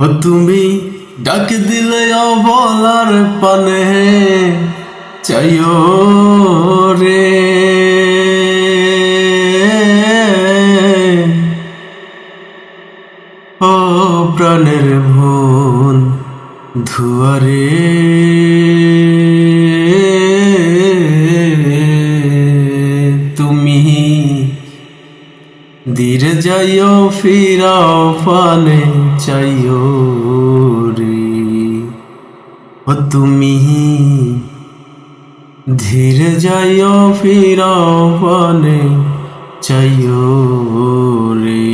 ও তুমি ডাক দিলে অবলার পানে চাইও রে। ও প্রাণের ভুল ধুয়ারে। ধীরে যাইও, ফিরাও, পানে চাইও রে। ও তুমি ধীরে যাইও, ফিরাও, পানে চাইও রে।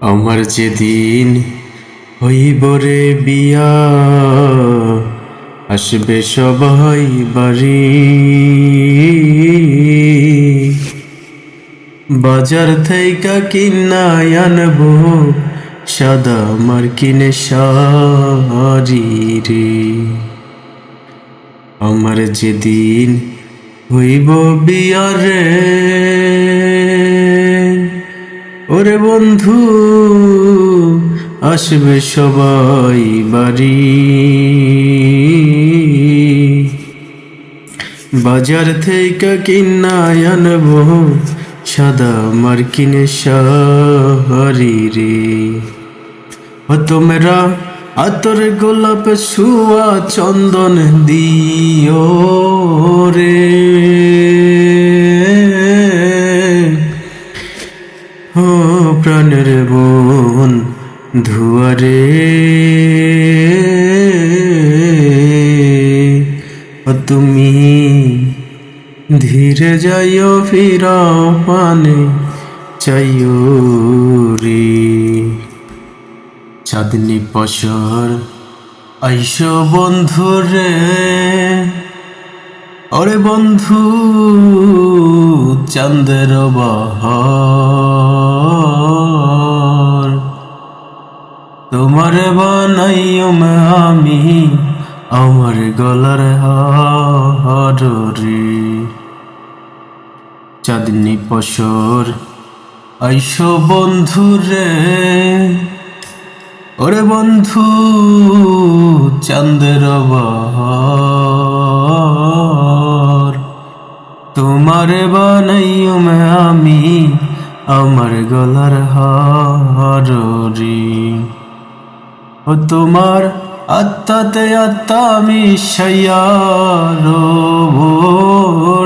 আমার যেদিন হইব রে বিয়া, আসবে সবাই বাড়ি। বাজার থেকে কিনা আনব, সাদা মার্কিনে শাড়ি রে। আমার যেদিন হইব বিয়া রে, ওরে বন্ধু, আসবে সবাই বাড়ি। বাজার থেকে কিনা আনব সাদা মার্কিনে শাড়ি রে। ও তোমরা আতর গোলাপ সুয়া চন্দন দিও রে। ও প্রাণের বোন ধুয়ারে তুমি ধীরে যাইও ফিরাও পানে, চাইও রে। চাঁদনি পশর আইস বন্ধু রে। ওরে বন্ধু, চাঁদের বাহার। তোমার বানাইও আমি, আমার গলার হার চাঁদনি পশর। আইস বন্ধু রে, ওরে বন্ধু, চাঁদের বাহার তোমারে বানাইও আমি আমার গলার হার ও তোমার আত্মাতে আত্মা মিশাইয়ার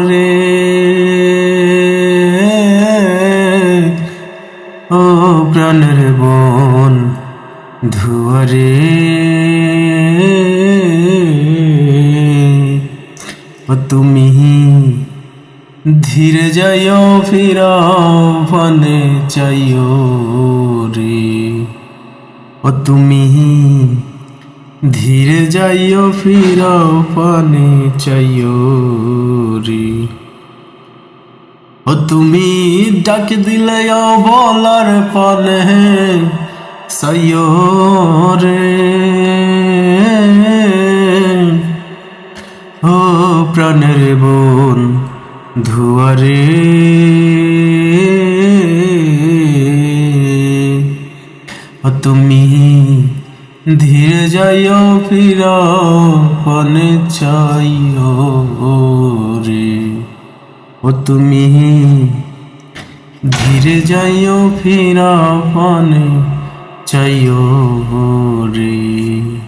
রে। ধুয়ারে ও তুমি ধীরে যাইও ফিরাও ফানে চাইও রে। ও তুমি ধীরে যাইও ফিরাও পানে চাইও রে। ও তুমি ডাক দিলে বলার পানে। সাইও রে ও প্রাণের বোন ধুয়ারে। ও তুমি ধীরে যাইও ফিরাও পানে রে। ও তুমি ধীরে যাইও ফিরাও পানে চাইও রে।